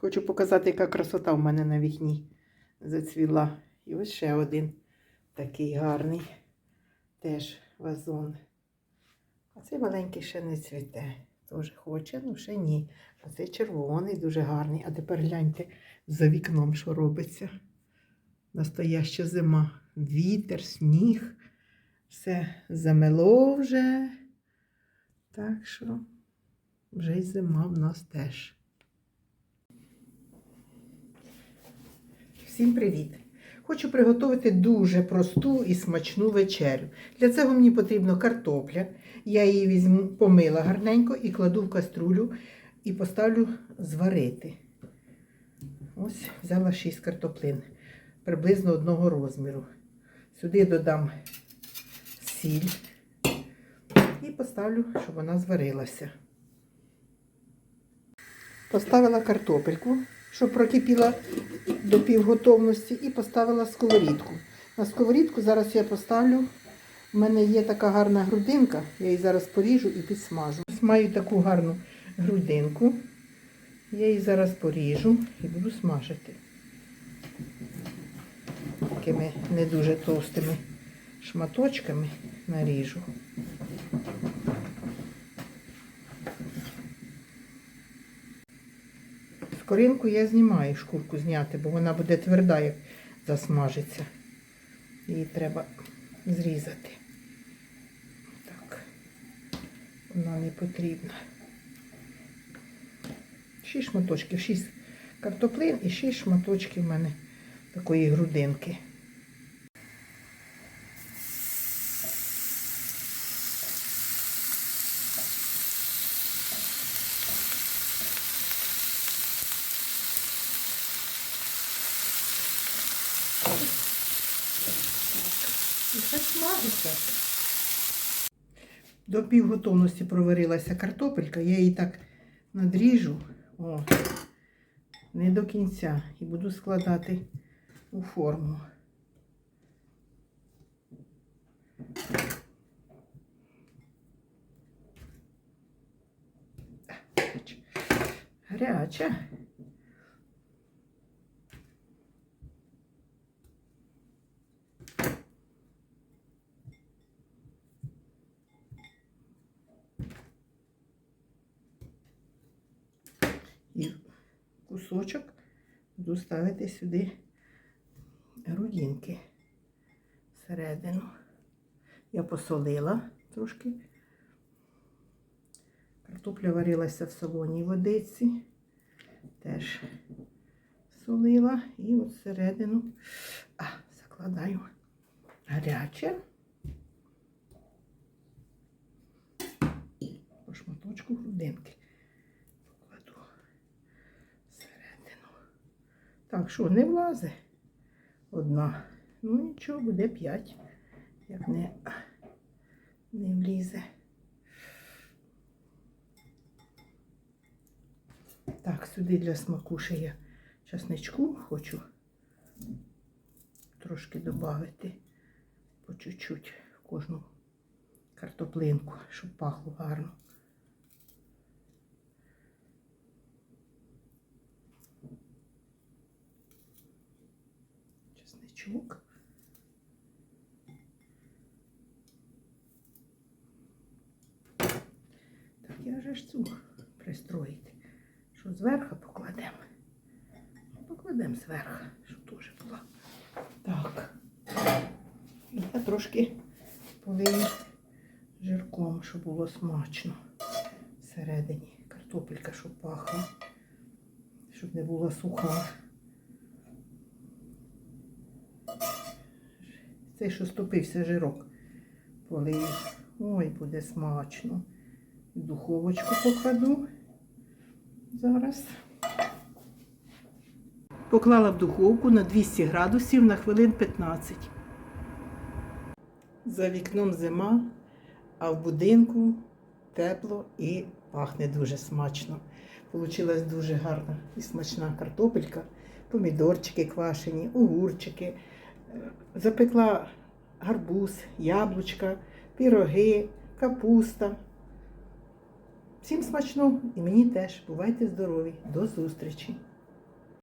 Хочу показати, яка красота в мене на вікні зацвіла. І ось ще один такий гарний теж вазон. А цей маленький ще не цвіте. Теж хоче, ну ще ні. А цей червоний, дуже гарний. А тепер гляньте за вікном, що робиться. Настояща зима. Вітер, сніг. Все замело вже. Так що вже й зима в нас теж. Всім привіт! Хочу приготувати дуже просту і смачну вечерю. Для цього мені потрібна картопля. Я її візьму, помила гарненько і кладу в каструлю і поставлю зварити. Ось взяла 6 картоплин, приблизно одного розміру. Сюди додам сіль і поставлю, щоб вона зварилася. Поставила картопельку, щоб прокипіла до півготовності, і поставила сковорідку. На сковорідку зараз я поставлю. У мене є така гарна грудинка, я її зараз поріжу і підсмажу. Ось Маю таку гарну грудинку. Я її зараз поріжу і буду смажити. Такими не дуже товстими шматочками наріжу. Скоринку я знімаю шкурку зняти, бо вона буде тверда, як засмажиться. Її треба зрізати. Так, вона не потрібна. Шість шматочків, шість картоплин і шість шматочків в мене такої грудинки. І хай смажиться. До півготовності проварилася картопелька, я її так надріжу, о, не до кінця, і буду складати у форму. Гаряча. І кусочок буду ставити сюди грудинки всередину. Я посолила трошки. Картопля варилася в солоній водиці. Теж солила. І от всередину а, закладаю гаряче. По шматочку грудинки покладу всередину. Так, що, не влазе одна. Ну нічого, буде п'ять, як не, не влізе. Так, сюди для смаку ще я часничку хочу трошки додати по чуть-чуть в кожну картоплинку, щоб пахло гарно. Чесничок. Так, я же ж цю пристроїти. Що зверху покладемо. Покладемо зверху, щоб теж була. Так. Я трошки полию жирком, щоб було смачно всередині. Картопелька, щоб пахла, щоб не була суха. Цей, що стопився жирок, полию. Ой, буде смачно. Духовочку покладу зараз. Поклала в духовку на 200 градусів на хвилин 15. За вікном зима, а в будинку тепло і пахне дуже смачно. Получилась дуже гарна і смачна картопелька, помідорчики квашені, огурчики. Запекла гарбуз, яблучка, піроги, капуста. Всім смачно і мені теж. Бувайте здорові. До зустрічі!